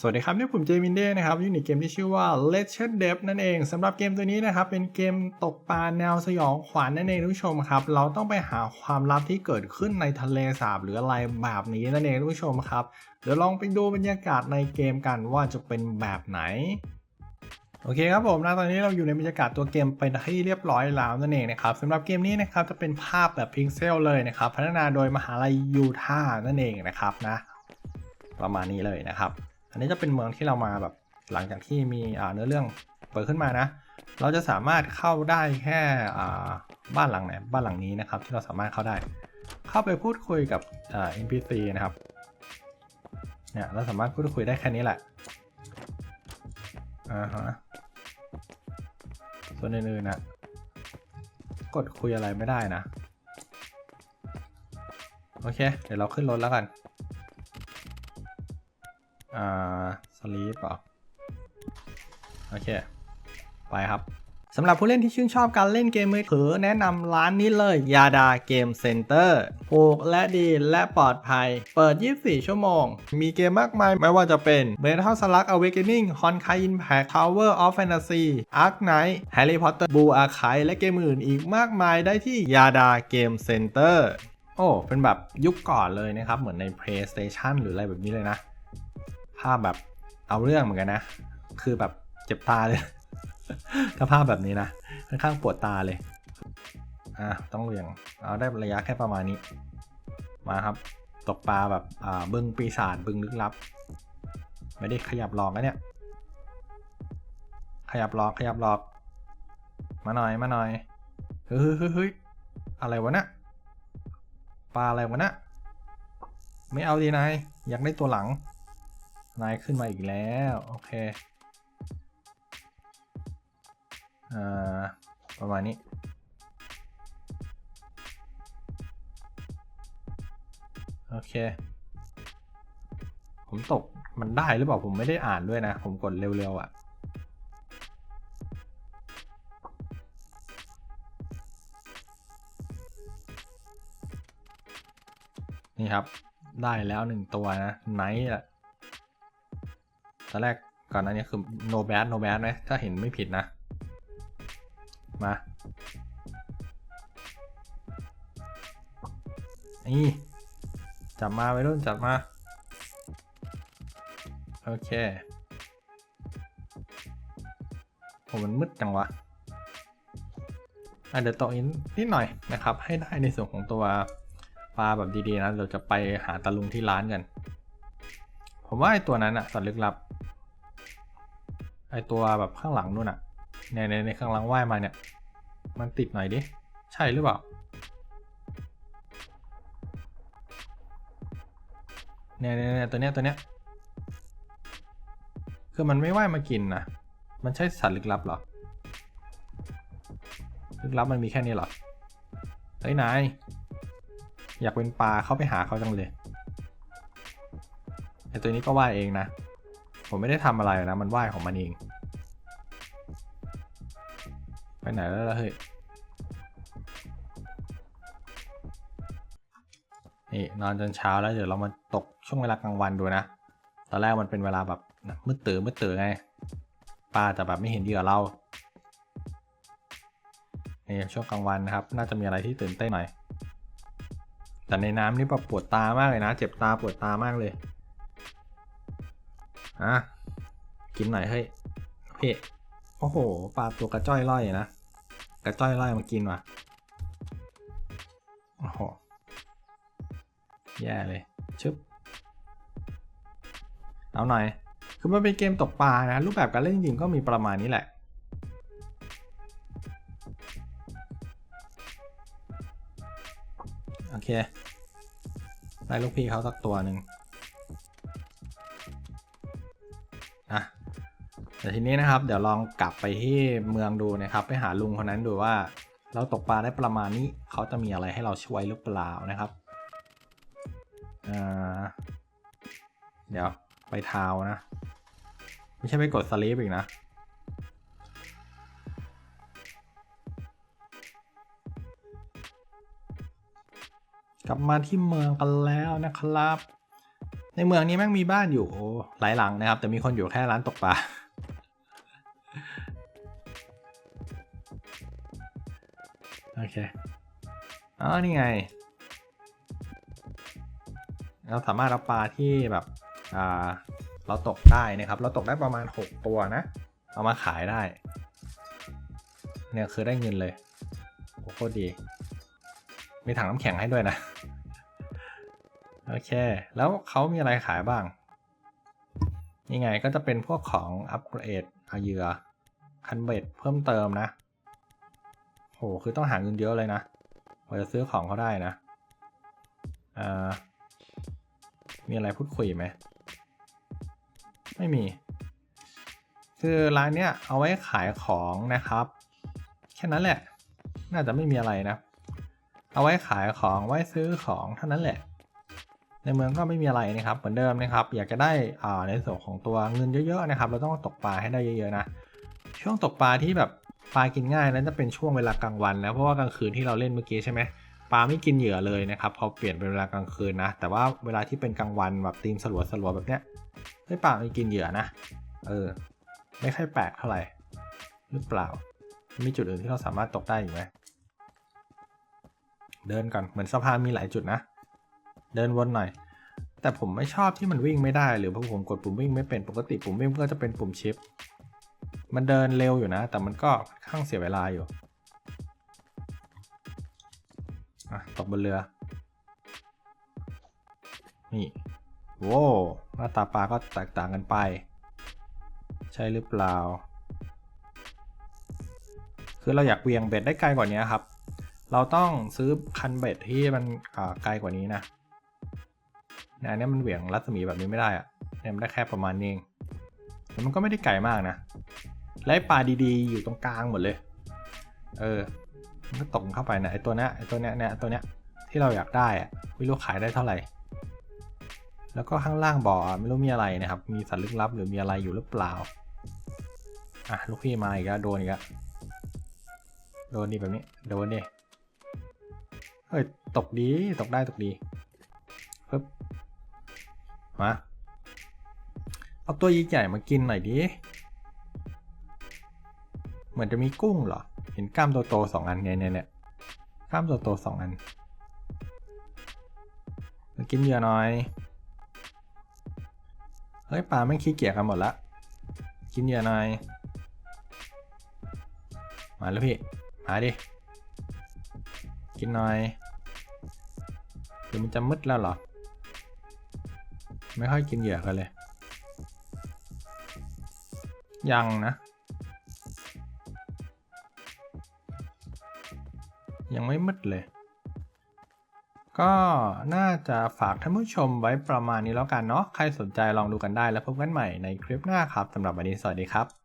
สวัสดีครับ นี่ผมเจมินเด้นะครับอยู่ในเกมที่ชื่อว่า Legend d e v นั่นเองสำหรับเกมตัวนี้นะครับ เป็นเกมตกปลาแนวสยองขวัญนั่นเองท่านผู้ชมครับ เราต้องไปหาความลับที่เกิดขึ้นในทะเลสาบหรืออะไรแบบนี้นั่นเองท่านผู้ชมครับ เดี๋ยวลองไปดูบรรยากาศในเกมกันว่าจะเป็นแบบไหนโอเคครับผมนะตอนนี้เราอยู่ในบรรยากาศตัวเกมไปที่เรียบร้อยแล้วนั่นเองนะครับสำหรับเกมนี้นะครับจะเป็นภาพแบบพิกเซลเลยนะครับพัฒนาโดยมหาลัยยูทาห์นั่นเองนะครับนะ ประมาณนี้เลยนะครับ อันนี้จะเป็นเมืองที่เรามาแบบหลังจากที่มีเนื้อเรื่องเปิดขึ้นมานะ เราจะสามารถเข้าได้แค่บ้านหลังไหนบ้านหลังนี้นะครับ ที่เราสามารถเข้าได้ เข้าไปพูดคุยกับเอ่า NPC นะครับเนี่ยเราสามารถพูดคุยได้แค่นี้แหละอ่าฮะส่วนอื่นๆนะกดคุยอะไรไม่ได้นะ โอเค เดี๋ยวเราขึ้นรถแล้วกัน อ่าสลีปเหรอโอเค ไปครับสำหรับผู้เล่นที่ชื่นชอบการเล่นเกมมือถือแนะนำร้านนี้เลยยาดาเกมเซ็นเตอร์ถูกและดีและปลอดภัย เปิด 24 ชั่วโมง มีเกมมากมายไม่ว่าจะเป็น Metal Slug Awakening Honkai Impact Tower of Fantasy Ark Knight Harry Potter Blue Archive และเกมอื่นอีกมากมายได้ที่ยาดาเกมเซ็นเตอร์โอ้ เป็นแบบยุคก่อนเลยนะครับ เหมือนใน PlayStation หรืออะไรแบบนี้เลยนะ ภาพแบบเอาเรื่องเหมือนกันนะ คือแบบเจ็บตาเลย ถ้าภาพแบบนี้นะค่อนข้างปวดตาเลยอะต้องเหวี่ยงเอาได้ระยะแค่ประมาณนี้ มาครับ ตกปลาแบบอ่าบึงปีศาจบึงลึกลับ ไม่ได้ขยับหลอกนะเนี่ย ขยับหลอกขยับหลอก มาหน่อยมาหน่อยเฮ้ยเฮ้ยเฮ้ยอะไรวะเนี่ยปลาอะไรวะเนี่ยไม่เอาดีนายอยากได้ตัวหลัง นายขึ้นมาอีกแล้ว โอเคอ่าประมาณนี้โอเค ผมตกมันได้หรือเปล่าผมไม่ได้อ่านด้วยนะ ผมกดเร็วๆอะ่ะ นี่ครับ ได้แล้วหนึ่งตัวนะ ไนท์อะ ตอนแรกก่อนหน้านี้คือ no bad no bad ไหมถ้าเห็นไม่ผิดนะ มานี่จับมาไปรุ่นจับมา โอเคผมมันมืดจังวะอะเดี๋ยวต่ออินนิดหน่อยนะครับ ให้ได้ในส่วนของตัวปลาแบบดีๆนะเราจะไปหาตะลุงที่ร้านกัน ผมว่าไอตัวนั้นอะสัตว์ลึกลับ ไอตัวแบบข้างหลังนู่นอะในในในข้างหลังว่ายมาเนี่ย มันติดหน่อยดิ ใช่หรือเปล่าเนี่ยเนี่ยเนี่ยตัวเนี้ยตัวเนี้ย คือมันไม่ว่ายมากินนะ มันใช่สัตว์ลึกลับเหรอ ลึกลับมันมีแค่นี้เหรอ เฮ้ยนาย อยากเป็นปลาเข้าไปหาเขาจังเลยไอตัวนี้ก็ว่ายเองนะ ผมไม่ได้ทำอะไรนะ มันว่ายของมันเอง ไปไหนแล้วล่ะเฮ้ย นี่นอนจนเช้าแล้วเดี๋ยวเรามาตกช่วงเวลากลางวันดูนะ ตอนแรกมันเป็นเวลาแบบมืดตื่นมืดตื่นไง ป้าจะแบบไม่เห็นเหยื่อเรา นี่ช่วงกลางวันนะครับ น่าจะมีอะไรที่ตื่นเต้นหน่อย แต่ในน้ำนี่แบบปวดตามากเลยนะ เจ็บตาปวดตามากเลย อะกินหน่อยเฮ้ยพี่โอ้โหปลาตัวกระจ้อยร่อยนะกระจ้อยร่อยมากินว่ะโอ้โหแย่เลยชึบเอาหน่อย คือมันเป็นเกมตกปลานะรูปแบบการเล่นจริงก็มีประมาณนี้แหละโอเคได้ลูกพี่เขาสักตัวหนึ่ง แต่ทีนี้นะครับเดี๋ยวลองกลับไปที่เมืองดูนะครับ ไปหาลุงคนนั้นดูว่า เราตกปลาได้ประมาณนี้เขาจะมีอะไรให้เราช่วยหรือเปล่านะครับเดี๋ยวไปเท้านะ ไม่ใช่ไปกดสลีปอีกนะกลับมาที่เมืองกันแล้วนะครับ ในเมืองนี้แม่งมีบ้านอยู่หลายหลังนะครับ แต่มีคนอยู่แค่ร้านตกปลา โอเค อ๋อ นี่ไง เราสามารถรับปลาที่แบบอ่าเราตกได้นะครับ เราตกได้ประมาณ 6 ตัวนะ เอามาขายได้ เนี่ยคือได้เงินเลยโอ้โคตรดี มีถังน้ำแข็งให้ด้วยนะ โอเค แล้วเขามีอะไรขายบ้าง นี่ไงก็จะเป็นพวกของอัปเกรดอาเยือคันเบ็ดเพิ่มเติมนะ โห คือต้องหาเงินเยอะเลยนะกว่าจะซื้อของเขาได้นะ อ่า มีอะไรพูดคุยไหม ไม่มี คือร้านเนี้ยเอาไว้ขายของนะครับ แค่นั้นแหละ น่าจะไม่มีอะไรนะ เอาไว้ขายของไว้ซื้อของเท่านั้นแหละ ในเมืองก็ไม่มีอะไรนะครับ เหมือนเดิมนะครับ อยากจะได้อ่าในส่วนของตัวเงินเยอะๆนะครับ เราต้องตกปลาให้ได้เยอะๆนะ ช่วงตกปลาที่แบบ ปลากินง่ายนั้นจะเป็นช่วงเวลากลางวันแล้วเพราะว่ากลางคืนที่เราเล่นเมื่อกี้ใช่ไหมปลาไม่กินเหยื่อเลยนะครับพอเปลี่ยนเป็นเวลากลางคืนนะ แต่ว่าเวลาที่เป็นกลางวันแบบตีมสลัวสลัวๆแบบเนี้ยเฮ้ปลาไม่กินเหยื่อนะ เออ ไม่ค่อยแปลกเท่าไหร่หรือเปล่า มีจุดอื่นที่เราสามารถตกได้อยู่ไหมเดินก่อนเหมือนสะพานมีหลายจุดนะ เดินวนหน่อย แต่ผมไม่ชอบที่มันวิ่งไม่ได้ หรือเพราะผมกดปุ่มวิ่งไม่เป็นปกติปุ่มวิ่งก็จะเป็นปุ่มชิป มันเดินเร็วอยู่นะ แต่มันก็ค่อนข้างเสียเวลาอยู่อะตกบนเรือ นี่โว้หน้าตาปลาก็แตกต่างกันไป ใช่หรือเปล่า คือเราอยากเวียงเบ็ดได้ไกลกว่านี้ครับ เราต้องซื้อคันเบ็ดที่มันอ่าไกลกว่านี้นะเนี่ยอันเนี้ยมันเหวี่ยงรัศมีแบบนี้ไม่ได้อะเนี่ยมันได้แค่ประมาณนี้เองแต่มันก็ไม่ได้ไกลมากนะ และไอ้ปลาดีๆ อยู่ตรงกลางหมดเลย เออ มันก็ตกเข้าไปนะไอ้ตัวเนี้ยไอ้ตัวเนี้ยเนี่ยตัวเนี้ยที่เราอยากได้อะไม่รู้ขายได้เท่าไหร่ แล้วก็ข้างล่างบ่อไม่รู้มีอะไรนะครับ มีสัตว์ลึกลับหรือมีอะไรอยู่หรือเปล่า อะลูกพี่มาอีกแล้วโดนอีกแล้วโดนดีแบบนี้ โดนดิเฮ้ยตกดีตกได้ตกดีปึ๊บมาเอาตัวใหญ่ๆมากินหน่อยดิ เหมือนจะมีกุ้งเหรอ เห็นกล้ามโตๆสองอันเนี่ยเนี่ยเนี่ยกล้ามโตๆสองอันมากินเยอหน่อย เฮ้ยปลาไม่ขี้เกียจกันหมดละ กินเยอหน่อย มาแล้วพี่ มาดิ กินหน่อยเดี๋ยวมันจะมืดแล้วเหรอ ไม่ค่อยกินเหยื่อกันเลย ยังนะ ยังไม่มืดเลย ก็น่าจะฝากท่านผู้ชมไว้ประมาณนี้แล้วกันเนาะ ใครสนใจลองดูกันได้แล้วพบกันใหม่ในคลิปหน้าครับสำหรับวันนี้สวัสดีครับ